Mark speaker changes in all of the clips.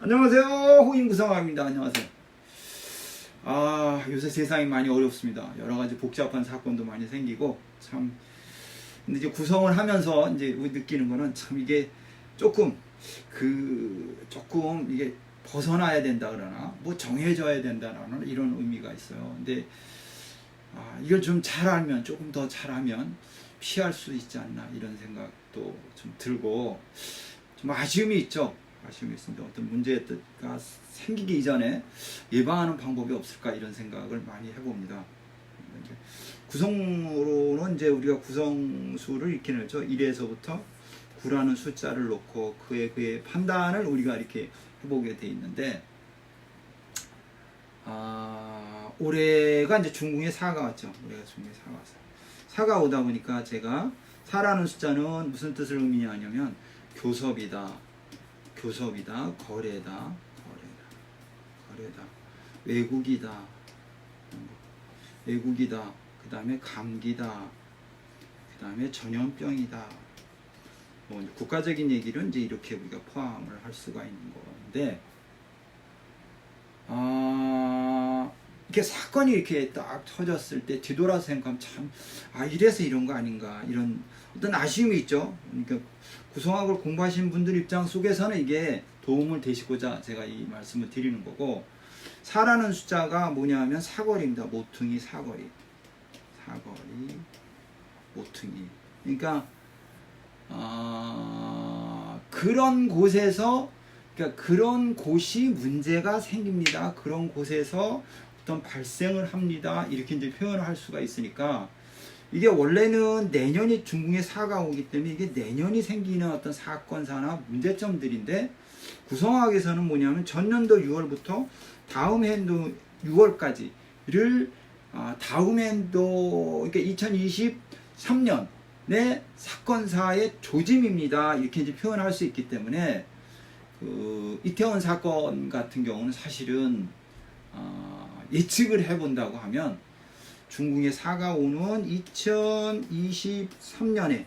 Speaker 1: 안녕하세요. 호인구성화입니다. 안녕하세요. 아, 요새 세상이 많이 어렵습니다. 여러 가지 복잡한 사건도 많이 생기고, 참. 근데 이제 구성을 하면서 이제 느끼는 거는 참 이게 조금, 그, 조금 이게 벗어나야 된다 그러나, 뭐 정해져야 된다라는 이런 의미가 있어요. 근데, 아, 이걸 좀 잘 알면, 조금 더 잘하면 피할 수 있지 않나, 이런 생각도 좀 들고, 좀 아쉬움이 있죠. 아쉬움이 있습니다. 어떤 문제가 생기기 이전에 예방하는 방법이 없을까 이런 생각을 많이 해봅니다. 구성으로는 이제 우리가 구성수를 이렇게 내죠. 1에서부터 9라는 숫자를 놓고 그의 그의 판단을 우리가 이렇게 해보게 돼 있는데 아, 올해가 이제 중궁에 4가 왔죠. 올해가 중궁에 4가 왔어요. 4가 오다 보니까 제가 4라는 숫자는 무슨 뜻을 의미하냐면 교섭이다. 교섭이다, 거래다, 거래다, 거래다, 외국이다. 외국이다, 그 다음에 감기다, 그 다음에 전염병이다. 뭐 국가적인 얘기를 이제 이렇게 우리가 포함을 할 수가 있는 건데, 아, 이렇게 사건이 이렇게 딱 터졌을 때 뒤돌아서 생각하면 참, 아, 이래서 이런 거 아닌가, 이런 어떤 아쉬움이 있죠. 그러니까 구성학을 공부하신 분들 입장 속에서는 이게 도움을 되시고자 제가 이 말씀을 드리는 거고, 사라는 숫자가 뭐냐면 사거리입니다. 모퉁이 사거리. 사거리, 모퉁이. 그러니까, 아, 그런 곳에서 그러니까 그런 곳이 문제가 생깁니다. 그런 곳에서 어떤 발생을 합니다. 이렇게 이제 표현을 할 수가 있으니까 이게 원래는 내년이 중궁에 사가 오기 때문에 이게 내년이 생기는 어떤 사건사나 문제점들인데 구성학에서는 뭐냐면 전년도 6월부터 다음 해도 6월까지를 아, 다음 해도 그러니까 2023년의 사건사의 조짐입니다. 이렇게 이제 표현할 수 있기 때문에 그 이태원 사건 같은 경우는 사실은 어, 예측을 해본다고 하면 중궁의 사가 오는 2023년에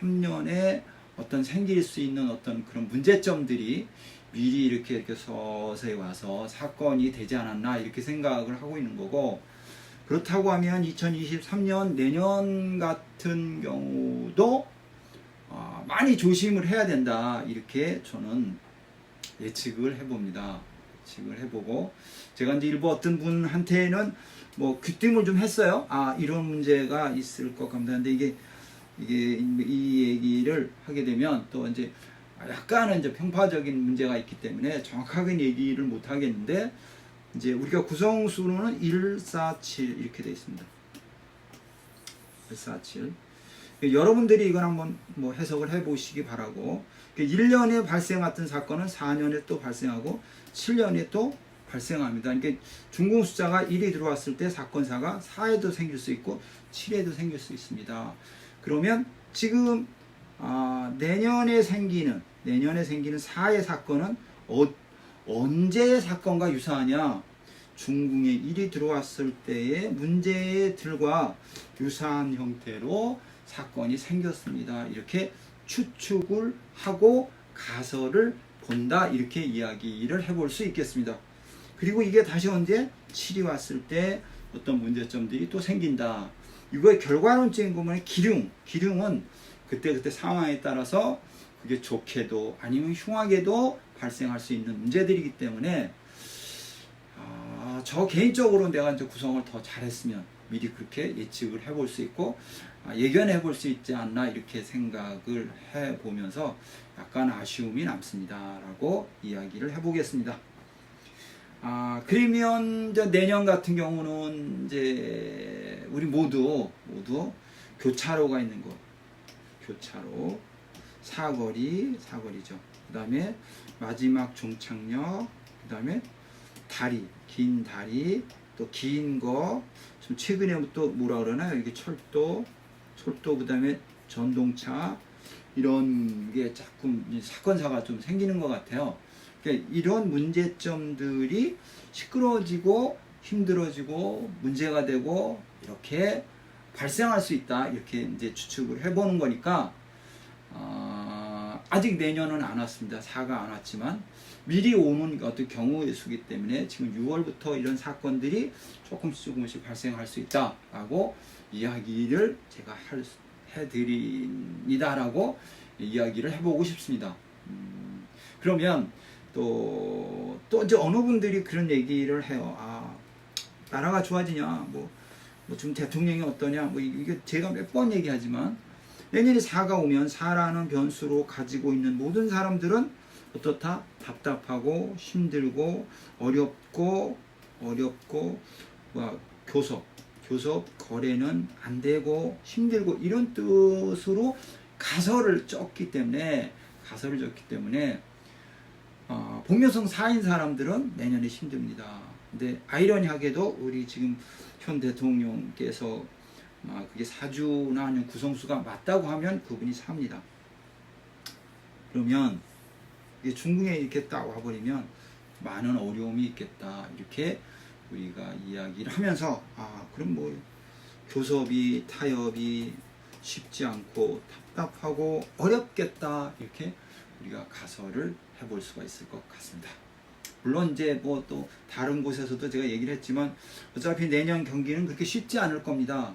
Speaker 1: 3년에 어떤 생길 수 있는 어떤 그런 문제점들이 미리 이렇게 이렇게 서서히 와서 사건이 되지 않았나 이렇게 생각을 하고 있는 거고 그렇다고 하면 2023년 내년 같은 경우도 어, 많이 조심을 해야 된다 이렇게 저는 예측을 해봅니다. 예측을 해보고 제가 이제 일부 어떤 분한테는 뭐 귀띔을 좀 했어요. 아 이런 문제가 있을 것 같다. 근데 이게 이게 이 얘기를 하게 되면 또 이제 약간은 이제 편파적인 문제가 있기 때문에 정확하게 얘기를 못 하겠는데 이제 우리가 구성수로는 1, 4, 7 이렇게 되어 있습니다. 1, 4, 7. 여러분들이 이건 한번 뭐 해석을 해 보시기 바라고 1년에 발생했던 사건은 4년에 또 발생하고 7년에 또 발생합니다. 그러니까 중공 숫자가 1이 들어왔을 때 사건사가 4에도 생길 수 있고 7에도 생길 수 있습니다. 그러면 지금 아, 내년에 생기는 내년에 생기는 4의 사건은 어, 언제의 사건과 유사하냐? 중궁에 1이 들어왔을 때의 문제들과 유사한 형태로 사건이 생겼습니다. 이렇게 추측을 하고 가설을 본다. 이렇게 이야기를 해볼 수 있겠습니다. 그리고 이게 다시 언제 7이 왔을 때 어떤 문제점들이 또 생긴다. 이거의 결과론적인 부분의 기능, 기능은 그때그때 상황에 따라서 그게 좋게도 아니면 흉하게도 발생할 수 있는 문제들이기 때문에 아, 저 개인적으로 내가 이제 구성을 더 잘했으면 미리 그렇게 예측을 해볼 수 있고 아, 예견해 볼 수 있지 않나 이렇게 생각을 해 보면서 약간 아쉬움이 남습니다라고 이야기를 해보겠습니다. 아 그러면 내년 같은 경우는 이제 우리 모두 모두 교차로가 있는 거 교차로 사거리 사거리죠. 그 다음에 마지막 종착역 그 다음에 다리 긴 다리 또 긴거좀 최근에 또 뭐라 그러나요? 이게 철도 철도 그 다음에 전동차 이런 게 자꾸 사건사가 좀 생기는 것 같아요. 그러니까 이런 문제점들이 시끄러워지고 힘들어지고 문제가 되고 이렇게 발생할 수 있다 이렇게 이제 추측을 해보는 거니까 어, 아직 내년은 안 왔습니다. 사가 안 왔지만 미리 오는 어떤 경우의 수기 때문에 지금 6월부터 이런 사건들이 조금씩 조금씩 발생할 수 있다라고 이야기를 제가 할, 수- 해드립니다라고 이야기를 해보고 싶습니다. 음, 그러면 또, 또 이제 어느 분들이 그런 얘기를 해요. 아, 나라가 좋아지냐, 뭐, 뭐 지금 대통령이 어떠냐, 뭐 이게 제가 몇 번 얘기하지만 내년에 사가 오면 사라는 변수로 가지고 있는 모든 사람들은 어떻다? 답답하고 힘들고 어렵고 어렵고 뭐 교섭 교섭 거래는 안 되고 힘들고 이런 뜻으로 가설을 쪘기 때문에 가설을 줬기 때문에 어, 복묘성 4인 사람들은 내년에 힘듭니다. 근데 아이러니하게도 우리 지금 현 대통령께서 아, 그게 사주나 아니면 구성수가 맞다고 하면 그분이 삽니다. 그러면 중궁에 이렇게 딱 와버리면 많은 어려움이 있겠다 이렇게 우리가 이야기를 하면서 아 그럼 뭐 교섭이 타협이 쉽지 않고 답답하고 어렵겠다 이렇게 우리가 가설을 해볼 수가 있을 것 같습니다. 물론 이제 뭐 또 다른 곳에서도 제가 얘기를 했지만 어차피 내년 경기는 그렇게 쉽지 않을 겁니다.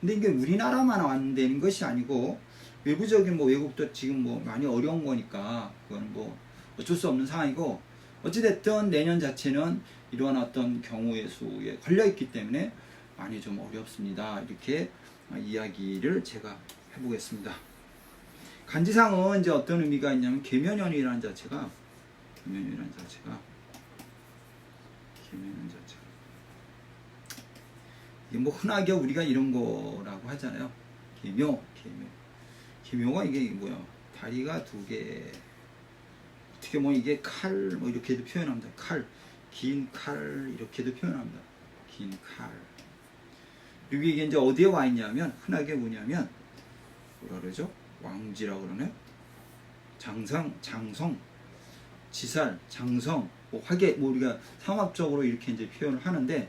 Speaker 1: 근데 이게 우리나라만 안 되는 것이 아니고 외부적인 뭐 외국도 지금 뭐 많이 어려운 거니까 그거는 뭐 어쩔 수 없는 상황이고 어찌됐든 내년 자체는 이러한 어떤 경우의 수에 걸려 있기 때문에 많이 좀 어렵습니다. 이렇게 이야기를 제가 해보겠습니다. 간지상은 이제 어떤 의미가 있냐면 계면연이라는 자체가 계면연이라는 자체가 계면연 자체가 이게 뭐 흔하게 우리가 이런 거라고 하잖아요. 계묘, 계묘. 계묘가 이게 뭐야? 다리가 두 개. 어떻게 보면 이게 칼, 뭐 이렇게도 표현합니다. 칼, 긴 칼, 이렇게도 표현합니다. 긴 칼. 그리고 이게 이제 어디에 와 있냐면, 흔하게 뭐냐면, 뭐라 그러죠? 왕지라고 그러네? 장상, 장성, 지살, 장성, 뭐 화계, 뭐 우리가 상업적으로 이렇게 이제 표현을 하는데,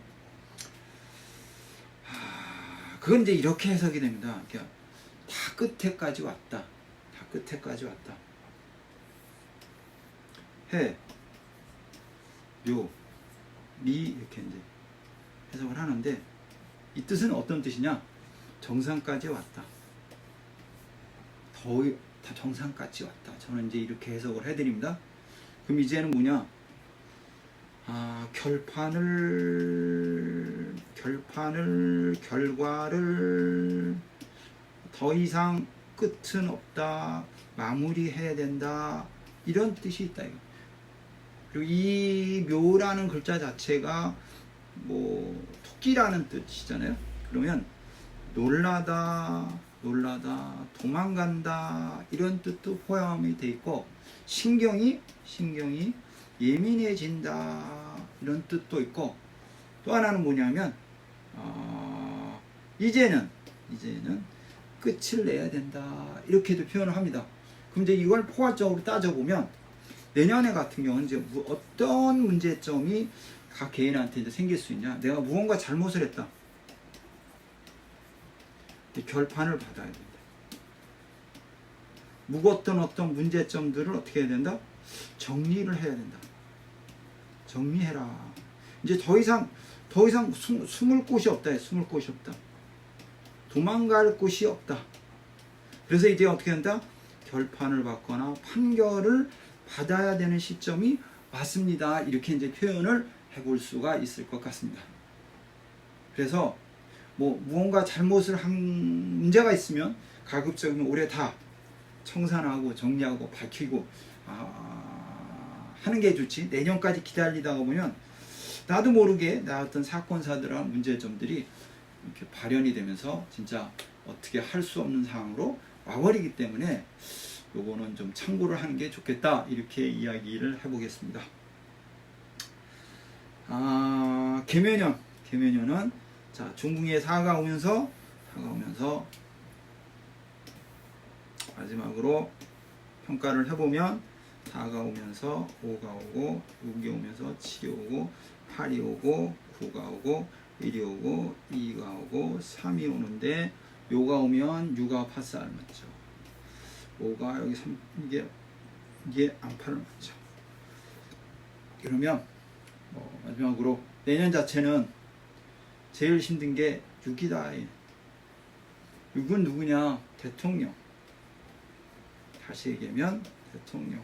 Speaker 1: 하, 그건 이제 이렇게 해석이 됩니다. 그러니까 다 끝에까지 왔다. 다 끝에까지 왔다. 해, 묘, 미 이렇게 이제 해석을 하는데 이 뜻은 어떤 뜻이냐? 정상까지 왔다. 더, 다 정상까지 왔다. 저는 이제 이렇게 해석을 해드립니다. 그럼 이제는 뭐냐? 아, 결판을, 결판을, 결과를 더 이상 끝은 없다. 마무리해야 된다. 이런 뜻이 있다. 그리고 이 묘라는 글자 자체가 뭐 토끼라는 뜻이잖아요. 그러면 놀라다, 놀라다, 도망간다 이런 뜻도 포함이 돼 있고 신경이 신경이 예민해진다 이런 뜻도 있고 또 하나는 뭐냐면 어, 이제는 이제는 끝을 내야 된다 이렇게도 표현을 합니다. 그럼 이제 이걸 포괄적으로 따져보면 내년에 같은 경우는 이제 무- 어떤 문제점이 각 개인한테 이제 생길 수 있냐? 내가 무언가 잘못을 했다. 결판을 받아야 된다. 묵었던 어떤 문제점들을 어떻게 해야 된다? 정리를 해야 된다. 정리해라. 이제 더 이상 더 이상 숨, 숨을 곳이 없다. 숨을 곳이 없다. 도망갈 곳이 없다. 그래서 이제 어떻게 한다? 결판을 받거나 판결을 받아야 되는 시점이 왔습니다. 이렇게 이제 표현을 해볼 수가 있을 것 같습니다. 그래서 뭐 무언가 잘못을 한 문제가 있으면 가급적이면 올해 다 청산하고 정리하고 밝히고 아, 하는 게 좋지. 내년까지 기다리다가 보면 나도 모르게 나 어떤 사건사들한 문제점들이 이렇게 발현이 되면서 진짜 어떻게 할 수 없는 상황으로 와버리기 때문에 요거는 좀 참고를 하는 게 좋겠다 이렇게 이야기를 해보겠습니다. 아 개면연 개면연은 자 중궁에 사가 오면서 사가 오면서 마지막으로 평가를 해보면 4가 오면서 5가 오고 6이 오면서 7이 오고 8이 오고 9가 오고 1이 오고 2가 오고 3이 오는데 요가 오면 6가 파스 알 맞죠. 5가 여기 3 이게 이게 안파를 맞죠. 그러면 어, 마지막으로 내년 자체는 제일 힘든 게 6이다. 6은 누구냐? 대통령. 다시 얘기하면 대통령,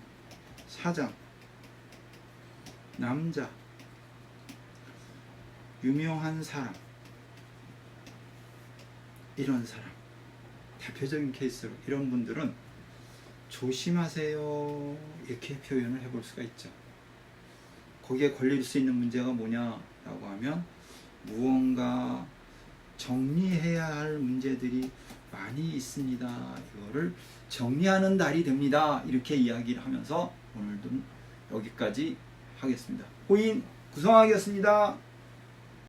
Speaker 1: 사장, 남자, 유명한 사람, 이런 사람. 대표적인 케이스로 이런 분들은 조심하세요. 이렇게 표현을 해볼 수가 있죠. 거기에 걸릴 수 있는 문제가 뭐냐라고 하면 무언가 정리해야 할 문제들이 많이 있습니다. 이거를 정리하는 달이 됩니다. 이렇게 이야기를 하면서 오늘도 여기까지 하겠습니다. 호인 구성하겠습니다.